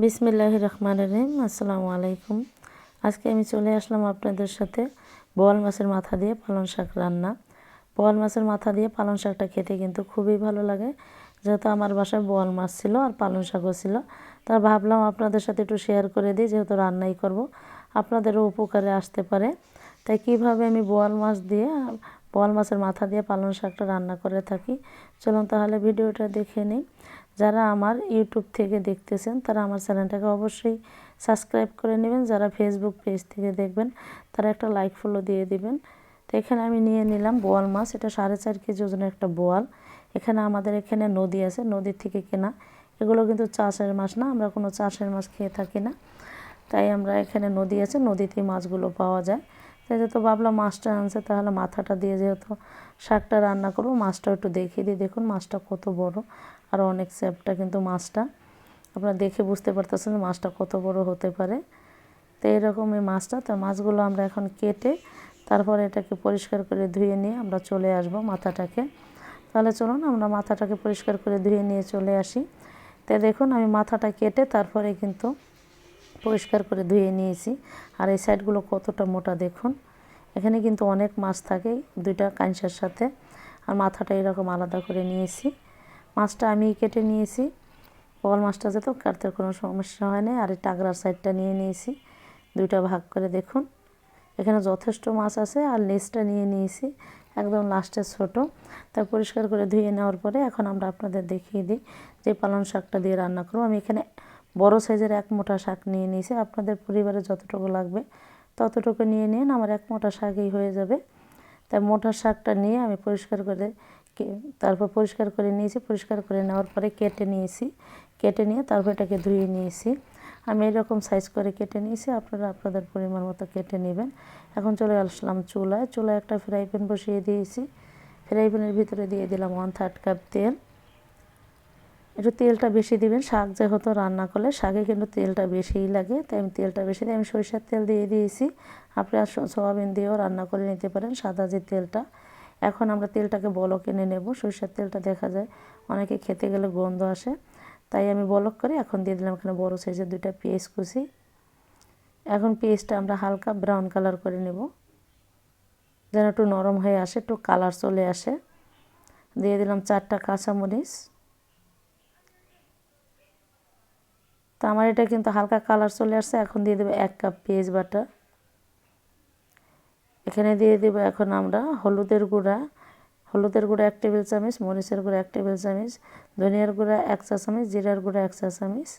বিসমিল্লাহ রহমান রহিম, আসসালামু আলাইকুম। আজকে আমি চলে আসলাম আপনাদের সাথে বোয়াল মাছের মাথা দিয়ে পালং শাক রান্না। বোয়াল মাছের মাথা দিয়ে পালং শাকটা খেতে কিন্তু খুবই ভালো লাগে। যেহেতু আমার বাসায় বোয়াল মাছ ছিল আর পালং শাকও ছিল তা ভাবলাম আপনাদের সাথে একটু শেয়ার করে দিই, যেহেতু রান্নাই করব। আপনাদেরও উপকারে আসতে পারে। তাই কীভাবে আমি বোয়াল মাছ দিয়ে বোয়াল মাছের মাথা দিয়ে পালং শাকটা রান্না করে থাকি। চলুন তাহলে ভিডিওটা দেখে নিই। যারা আমার ইউটিউব থেকে দেখতেছেন, তারা আমার চ্যানেলটাকে অবশ্যই সাবস্ক্রাইব করে নেবেন। যারা ফেসবুক পেজ থেকে দেখবেন, তারা একটা লাইক ফলো দিয়ে দিবেন। তো এখানে আমি নিয়ে নিলাম বোয়াল মাছ। এটা সাড়ে চার কেজি ওজনের একটা বোয়াল এখানে আমাদের এখানে নদী আছে নদীর থেকে কেনা। এগুলো কিন্তু চাষের মাছ না, আমরা কোনো চাষের মাছ খেয়ে থাকি না। তাই আমরা এখানে নদী আছে, নদীতেই মাছগুলো পাওয়া যায়। তাই যেহেতু ভাবলাম মাছটা আনছে, তাহলে মাথাটা দিয়ে যেহেতু শাকটা রান্না করব মাছটা একটু দেখিয়ে দিই। দেখুন মাছটা কত বড়, আর অনেক সেপটা কিন্তু মাছটা। আপনারা দেখে বুঝতে পারতেছেন মাছটা কত বড় হতে পারে। তো এরকম এই মাছটা, তো মাছগুলো আমরা এখন কেটে তারপরে এটাকে পরিষ্কার করে ধুয়ে নিয়ে আমরা চলে আসব মাথাটাকে। তাহলে চলুন আমরা মাথাটাকে পরিষ্কার করে ধুয়ে নিয়ে চলে আসি। তো দেখুন আমি মাথাটা কেটে তারপরে কিন্তু পরিষ্কার করে ধুয়ে নিয়েছি। আর এই সাইডগুলো কতটা মোটা দেখুন। এখানে কিন্তু অনেক মাছ থাকে, দুইটা কাঁচার সাথে। আর মাথাটা এরকম আলাদা করে নিয়েছি। মাছটা আমি কেটে নিয়েছি। বল মাছটা যেত কাটতে কোনো সমস্যা হয় না আর এই টাগরার সাইডটা নিয়ে নিয়েছি। দুইটা ভাগ করে দেখুন। এখানে যথেষ্ট মাছ আছে আর লেজটা নিয়ে নিয়েছি, একদম লাস্টে ছোট। তাই পরিষ্কার করে ধুয়ে নেওয়ার পরে এখন আমরা আপনাদের দেখিয়ে দিই যে পালং শাকটা দিয়ে রান্না করব। আমি এখানে বড় সাইজের এক মোটা শাক নিয়ে নিয়েছি। আপনাদের পরিবারে যতটুকু লাগবে ততটুকু নিয়ে নিন। আমার এক মোটা শাকই হয়ে যাবে। তাই মোটা শাকটা নিয়ে আমি পরিষ্কার করে তারপর পরিষ্কার করে নিয়েছি। পরিষ্কার করে নেওয়ার পরে কেটে নিয়েছি। কেটে নিয়ে তারপর এটাকে ধুয়ে নিয়েছি। আমি এরকম সাইজ করে কেটে নিয়েছি। আপনারা আপনাদের পরিমাণ মতো কেটে নেবেন। এখন চলে আসলাম চুলায়। চুলায় একটা ফ্রাই প্যান বসিয়ে দিয়েছি। ফ্রাই প্যানের ভিতরে দিয়ে দিলাম ওয়ান থার্ড কাপ তেল। একটু তেলটা বেশি দিবেন। শাক যেহেতু রান্না করলে শাকে কিন্তু তেলটা বেশিই লাগে, তাই আমি তেলটা বেশি দিই। আমি সরিষার তেল দিয়ে দিয়েছি। আপনি আর সোয়াবিন দিয়েও রান্না করে নিতে পারেন সাদা যে তেলটা। এখন আমরা তেলটাকে বলক এনে নেব। সরিষার তেলটা দেখা যায় অনেকে খেতে গেলে গন্ধ আসে। তাই আমি বলক করে এখন দিয়ে দিলাম এখানে বড়ো সাইজের দুইটা পেঁয়াজ কুচি। এখন পেঁয়াজটা আমরা হালকা ব্রাউন কালার করে নেব। যেন একটু নরম হয়ে আসে, একটু কালার চলে আসে। দিয়ে দিলাম চারটা কাঁচামরিচ। তো আমার এটা কিন্তু হালকা কালার চলে আসছে। এখন দিয়ে দেবো এক কাপ পেঁয়াজ বাটা। এখানে দিয়ে দেবো এখন আমরা হলুদের গুঁড়া। হলুদের গুঁড়া এক টেবিল চামচ, মরিচের গুঁড়া এক টেবিল চামচ, ধনিয়ার গুঁড়া এক চা চামচ, জিরার গুঁড়া এক চা চামচ।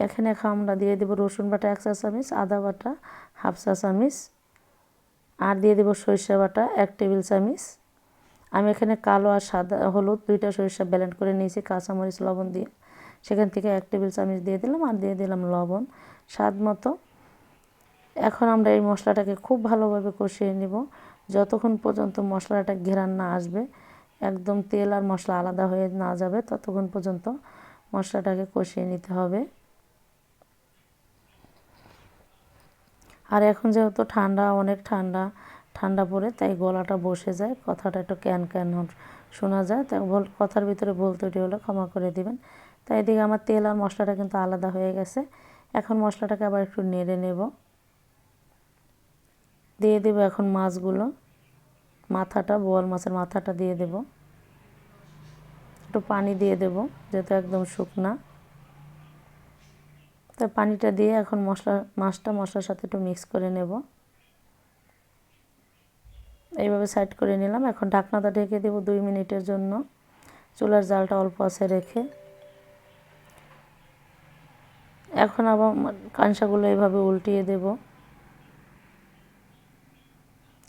এখানে আমরা দিয়ে দেবো রসুন বাটা এক চা চামচ, আদা বাটা হাফ চা চামচ। আর দিয়ে দেবো সরিষা বাটা এক টেবিল চামচ। আমি এখানে কালো আর সাদা, হলুদ দুইটা সরিষা ব্যালেন্ড করে নিয়েছি, কাঁচামরিচ, লবণ দিয়ে। সেখান থেকে এক টেবিল চামচ দিয়ে দিলাম আর দিয়ে দিলাম লবণ, স্বাদ মতো। এখন আমরা এই মশলাটাকে খুব ভালোভাবে কষিয়ে নিব। যতক্ষণ পর্যন্ত মশলাটা ঘেরান না আসবে, একদম তেল আর মশলা আলাদা হয়ে না যাবে, ততক্ষণ পর্যন্ত মশলাটাকে কষিয়ে নিতে হবে। আর এখন যেহেতু ঠান্ডা, অনেক ঠান্ডা ঠান্ডা পড়ে, তাই গলাটা বসে যায়, কথাটা একটু ক্যান ক্যান শোনা যায়। তাই কথার ভিতরে বলতে হলে ক্ষমা করে দিবেন। তাই এদিকে আমার তেল আর মশলাটা কিন্তু আলাদা হয়ে গেছে। এখন মশলাটাকে আবার একটু নেড়ে নেব। দিয়ে দেব এখন মাছগুলো। মাথাটা, বোয়াল মাছের মাথাটা দিয়ে দেব। একটু পানি দিয়ে দেব যেহেতু একদম শুকনা। তো পানিটা দিয়ে এখন মশলা, মাছটা মশলার সাথে একটু মিক্স করে নেব। এইভাবে সাইড করে নিলাম। এখন ঢাকনাটা ঢেকে দেব দুই মিনিটের জন্য। চুলার জালটা অল্প আছে রেখে। এখন আবার কাঁসাগুলো এভাবে উল্টিয়ে দেব।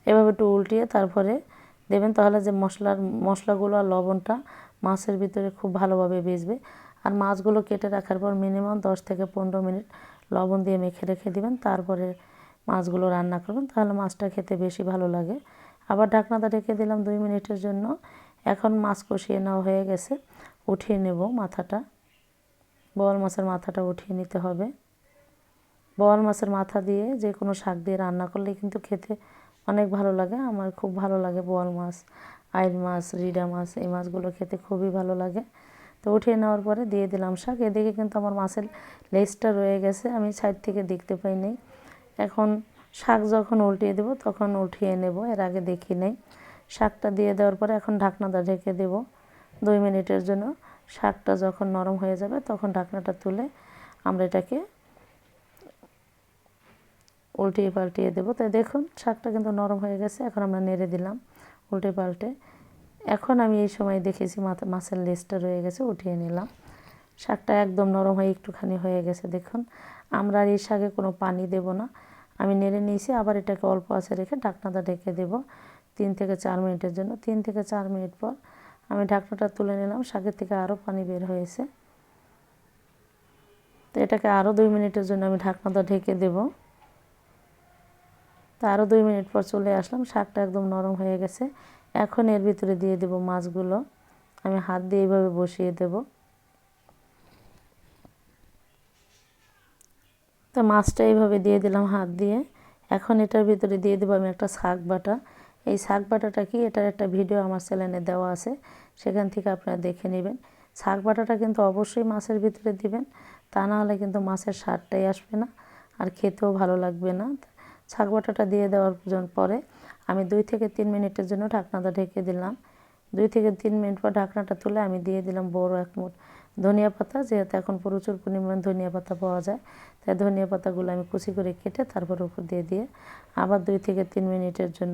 এভাবে একটু উল্টিয়ে তারপরে দেবেন, তাহলে যে মশলার, মশলাগুলো আর লবণটা মাছের ভিতরে খুব ভালোভাবে বেজবে আর মাছগুলো কেটে রাখার পর মিনিমাম দশ থেকে পনেরো মিনিট লবণ দিয়ে মেখে রেখে দিবেন, তারপরে মাছগুলো রান্না করবেন, তাহলে মাছটা খেতে বেশি ভালো লাগে। আবার ঢাকনাটা রেখে দিলাম দুই মিনিটের জন্য। এখন মাছ কষিয়ে নেওয়া হয়ে গেছে, উঠিয়ে নেব মাথাটা। বোয়াল মাছের মাথাটা উঠিয়ে নিতে হবে। বোয়াল মাছের মাথা দিয়ে যে কোনো শাক দিয়ে রান্না করলে কিন্তু খেতে অনেক ভালো লাগে। আমার খুব ভালো লাগে বোয়াল মাছ, আইল মাছ, রিডা মাছ, এই মাছগুলো খেতে খুবই ভালো লাগে। তো উঠিয়ে নেওয়ার পরে দিয়ে দিলাম শাক। এদিকে কিন্তু আমার মাছের লেজটা রয়ে গেছে। আমি সাইড থেকে দেখতে পাই নাই এখন শাক যখন উল্টিয়ে দেবো তখন উঠিয়ে নেব। এর আগে দেখি নাই। শাকটা দিয়ে দেওয়ার পরে এখন ঢাকনাটা ঢেকে দেব। দুই মিনিটের জন্য। শাকটা যখন নরম হয়ে যাবে, তখন ঢাকনাটা তুলে আমরা এটাকে উল্টিয়ে পাল্টিয়ে দেবো। তাই দেখুন, শাকটা কিন্তু নরম হয়ে গেছে, এখন আমরা নেড়ে দিলাম উল্টে পাল্টে। এখন আমি এই সময় দেখেছি মাছের লেজটা রয়ে গেছে, উঠিয়ে নিলাম। শাকটা একদম নরম হয়ে একটুখানি হয়ে গেছে, দেখুন। আমরা এই শাকে কোনো পানি দেব না। আমি নেড়ে নিয়েছি, আবার এটাকে অল্প আছে রেখে ঢাকনাটা ঢেকে দেব তিন থেকে চার মিনিটের জন্য। তিন থেকে চার মিনিট পর আমি ঢাকনাটা তুলে নিলাম, শাকের থেকে আরও পানি বের হয়েছে। তো এটাকে আরও দুই মিনিটের জন্য আমি ঢাকনাটা ঢেকে দেব। তো আরও দুই মিনিট পর চলে আসলাম, শাকটা একদম নরম হয়ে গেছে। এখন এর ভিতরে দিয়ে দেব মাছগুলো। আমি হাত দিয়ে এইভাবে বসিয়ে দেব। তো মাছটা এইভাবে দিয়ে দিলাম হাত দিয়ে। এখন এটার ভিতরে দিয়ে দেবো আমি একটা শাক বাটা। এই শাক বাটাটা কি? এটার একটা ভিডিও আমার চ্যানেলে দেওয়া আছে। সেখান থেকে আপনারা দেখে নেবেন। শাক বাটাটা কিন্তু অবশ্যই মাছের ভিতরে দিবেন, তা না হলে কিন্তু মাছের স্বাদটাই আসবে না আর খেতেও ভালো লাগবে না। শাক বাটাটা দিয়ে দেওয়ার পরে আমি দুই থেকে তিন মিনিটের জন্য ঢাকনাটা ঢেকে দিলাম। দুই থেকে তিন মিনিট পর ঢাকনাটা তুলে আমি দিয়ে দিলাম বড় এক মুঠ ধনিয়া পাতা, যেহেতু এখন প্রচুর পরিমাণ ধনিয়া পাতা পাওয়া যায়, তাই ধনিয়া পাতাগুলো আমি কুচি করে কেটে তারপর উপর দিয়ে দিয়ে আবার দুই থেকে তিন মিনিটের জন্য